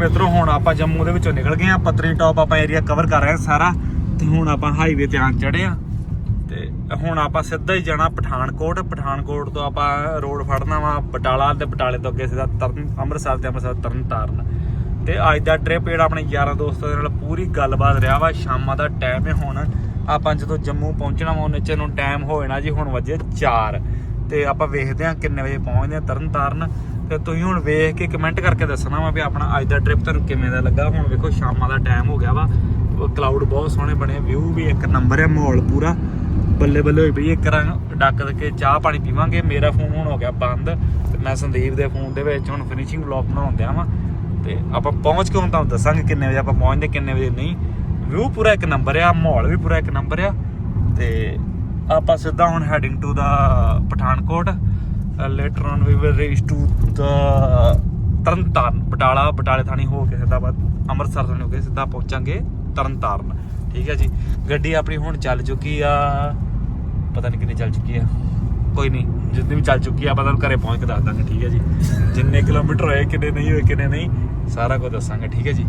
ਮਿੱਤਰੋ, ਹੁਣ ਆਪਾਂ ਜੰਮੂ ਦੇ ਵਿੱਚੋਂ ਨਿਕਲ ਗਏ ਆ ਪਤਨੀ ਟਾਪ ਆਪਾਂ ਏਰੀਆ ਕਵਰ ਕਰ ਰਹੇ ਆ ਸਾਰਾ, ਤੇ ਹੁਣ ਆਪਾਂ ਹਾਈਵੇ ਤੇ ਆਂ ਚੜੇ ਆ ਤੇ ਹੁਣ ਆਪਾਂ ਸਿੱਧਾ ਹੀ ਜਾਣਾ ਪਠਾਨਕੋਟ। ਪਠਾਨਕੋਟ ਤੋਂ ਆਪਾਂ ਰੋਡ ਫੜਨਾ ਵਾ, ਬਟਾਲਾ ਤੇ ਬਟਾਲੇ ਤੋਂ ਅੱਗੇ ਸਿੱਧਾ ਤਰਨ, ਅੰਮ੍ਰਿਤਸਰ ਤੇ ਅੰਮ੍ਰਿਤਸਰ ਤਰਨ ਤਾਰਨ। ਤੇ ਅੱਜ ਦਾ ਟ੍ਰਿਪ ਜਿਹੜਾ ਆਪਣੇ ਯਾਰਾਂ ਦੋਸਤਾਂ ਦੇ ਨਾਲ ਪੂਰੀ ਗੱਲਬਾਤ ਰਿਹਾ ਵਾ, ਸ਼ਾਮਾਂ ਦਾ ਟਾਈਮ ਹੈ ਹੁਣ। ਆਪਾਂ ਜਦੋਂ ਜੰਮੂ ਪਹੁੰਚਣਾ ਵਾ, ਉਹਨੇ ਚ ਨੂੰ ਟਾਈਮ ਹੋ ਜਾਣਾ ਜੀ, ਹੁਣ ਵਜੇ 4 ਤੇ ਆਪਾਂ ਵੇਖਦੇ ਹਾਂ ਕਿੰਨੇ ਵਜੇ ਪਹੁੰਚਦੇ ਆ ਤਰਨ ਤਾਰਨ। ਤੇ ਤੁਸੀਂ ਹੁਣ ਵੇਖ ਕੇ ਕਮੈਂਟ ਕਰਕੇ ਦੱਸਣਾ ਵਾ ਵੀ ਆਪਣਾ ਅੱਜ ਦਾ ਟ੍ਰਿਪ ਤੁਹਾਨੂੰ ਕਿਵੇਂ ਦਾ ਲੱਗਾ। ਹੁਣ ਵੇਖੋ ਸ਼ਾਮਾਂ ਦਾ ਟਾਈਮ ਹੋ ਗਿਆ ਵਾ। ਕਲਾਊਡ ਬਹੁਤ ਸੋਹਣੇ ਬਣੇ ਵਿਊ ਵੀ ਇੱਕ ਨੰਬਰ ਹੈ ਮਾਹੌਲ ਪੂਰਾ। ਬੱਲੇ ਬੱਲੇ ਹੋਈ ਪਈ ਇੱਕ ਰੰਗ ਡੱਕ ਕੇ ਚਾਹ ਪਾਣੀ ਪੀਵਾਂਗੇ। ਮੇਰਾ ਫੋਨ ਹੁਣ ਹੋ ਗਿਆ ਬੰਦ ਤੇ ਮੈਂ ਸੰਦੀਪ ਦੇ ਫੋਨ ਦੇ ਵਿੱਚ ਹੁਣ ਫਿਨਿਸ਼ਿੰਗ ਵਲੌਗ ਬਣਾਉਣ ਦਿਆਂ ਵਾਂ। ਤੇ ਆਪਾਂ ਪਹੁੰਚ ਕੇ ਹੁਣ ਤੁਹਾਨੂੰ ਦੱਸਾਂਗੇ ਕਿੰਨੇ ਵਜੇ ਆਪਾਂ ਪਹੁੰਚਦੇ, ਕਿੰਨੇ ਵਜੇ ਨਹੀਂ। ਵਿਊ ਪੂਰਾ ਇੱਕ ਨੰਬਰ ਆ, ਮਾਹੌਲ ਵੀ ਪੂਰਾ ਇੱਕ ਨੰਬਰ ਆ। ਤੇ ਆਪਾਂ ਸਿੱਧਾ ਹੁਣ heading to the Pathankot. Later on we will reach to the Tarntaran, Batala, ਬਟਾਲੇ ਥਾਣੀ ਹੋ ਕੇ ਸਿੱਧਾ ਬਾਅਦ ਅੰਮ੍ਰਿਤਸਰ ਥਾਣੀ ਹੋ ਕੇ ਸਿੱਧਾ ਪਹੁੰਚਾਂਗੇ ਤਰਨਤਾਰਨ। ਠੀਕ ਹੈ ਜੀ? ਗੱਡੀ ਆਪਣੀ ਹੁਣ ਚੱਲ ਚੁੱਕੀ ਆ, ਪਤਾ ਨਹੀਂ ਕਿੰਨੀ ਚੱਲ ਚੁੱਕੀ ਆ। ਕੋਈ ਨਹੀਂ ਜਿੰਨੀ ਵੀ ਚੱਲ ਚੁੱਕੀ ਆ, ਆਪਾਂ ਤੁਹਾਨੂੰ ਘਰੇ ਪਹੁੰਚ ਕੇ ਦੱਸ ਦਾਂਗੇ, ਠੀਕ ਹੈ ਜੀ? ਜਿੰਨੇ ਕਿਲੋਮੀਟਰ ਹੋਏ, ਕਿੰਨੇ ਨਹੀਂ ਹੋਏ, ਕਿੰਨੇ ਨਹੀਂ, ਸਾਰਾ ਕੁਝ ਦੱਸਾਂਗੇ, ਠੀਕ ਹੈ ਜੀ?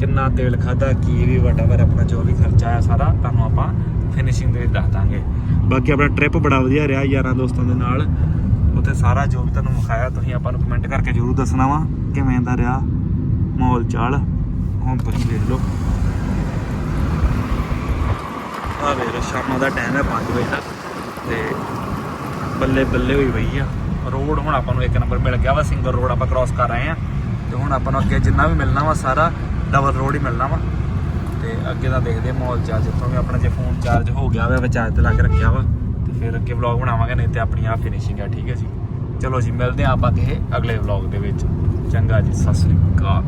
ਕਿੰਨਾ ਤੇਲ ਖਾਦਾ ਕੀ ਵੀ ਵਟਾਵਰ ਆਪਣਾ ਜੋ ਵੀ ਖਰਚਾ ਆਇਆ ਸਾਰਾ, ਤੁਹਾਨੂੰ ਆਪਾਂ ਫਿਨਿਸ਼ਿੰਗ ਦੇ ਵਿੱਚ ਦੱਸ ਦਾਂਗੇ। ਬਾਕੀ ਆਪਣਾ ਟ੍ਰਿਪ ਬੜਾ ਵਧੀਆ ਰਿਹਾ ਯਾਰਾਂ ਦੋਸਤਾਂ ਦੇ ਨਾਲ। ਉੱਥੇ ਸਾਰਾ ਜੋ ਵੀ ਤੁਹਾਨੂੰ ਵਿਖਾਇਆ, ਤੁਸੀਂ ਆਪਾਂ ਨੂੰ ਕਮੈਂਟ ਕਰਕੇ ਜਰੂਰ ਦੱਸਣਾ ਵਾ, ਕਿਵੇਂ ਦਾ ਰਿਹਾ ਮਾਹੌਲ ਚਾਲ। ਹੁਣ ਤੁਸੀਂ ਦੇਖ ਲਓ। ਆ ਵੇਖ ਲਓ ਦਾ ਟਾਈਮ ਹੈ 5 ਵਜੇ ਤੱਕ। ਤੇ ਬੱਲੇ ਬੱਲੇ ਹੋਈ ਪਈ ਆ। ਰੋਡ ਹੁਣ ਆਪਾਂ ਨੂੰ ਇੱਕ ਨੰਬਰ ਮਿਲ ਗਿਆ ਵਾ ਸਿੰਗਲ ਰੋਡ ਆਪਾਂ ਕ੍ਰਾਸ ਕਰ ਰਹੇ ਆ। ਤੇ ਹੁਣ ਆਪਾਂ ਨੂੰ ਅੱਗੇ ਜਿੰਨਾ ਵੀ ਮਿਲਣਾ ਵਾ, ਸਾਰਾ ਡਬਲ ਰੋਡ ਹੀ ਮਿਲਣਾ ਵਾ। ਤੇ ਅੱਗੇ ਦਾ ਦੇਖਦੇ ਮਾਹੌਲ ਚਾਲ, ਜਿੱਥੋਂ ਵੀ ਆਪਣਾ ਜੇ ਫੋਨ ਚਾਰਜ ਹੋ ਗਿਆ ਵਾ ਚਾਰਜ ਤੇ ਲਾ ਕੇ ਰੱਖਿਆ ਵਾ। ਫਿਰ ਅੱਗੇ ਵਲੌਗ ਬਣਾਵਾਂਗੇ, ਨਹੀਂ ਤੇ ਆਪਣੀ ਆ ਫਿਨਿਸ਼ਿੰਗ ਆ, ਠੀਕ ਹੈ ਜੀ? ਚਲੋ ਜੀ, ਮਿਲਦੇ ਆ ਆਪਾਂ ਕਿਸੇ ਅਗਲੇ ਵਲੌਗ ਦੇ ਵਿੱਚ। ਚੰਗਾ ਜੀ, ਸਤਿ ਸ੍ਰੀ ਅਕਾਲ।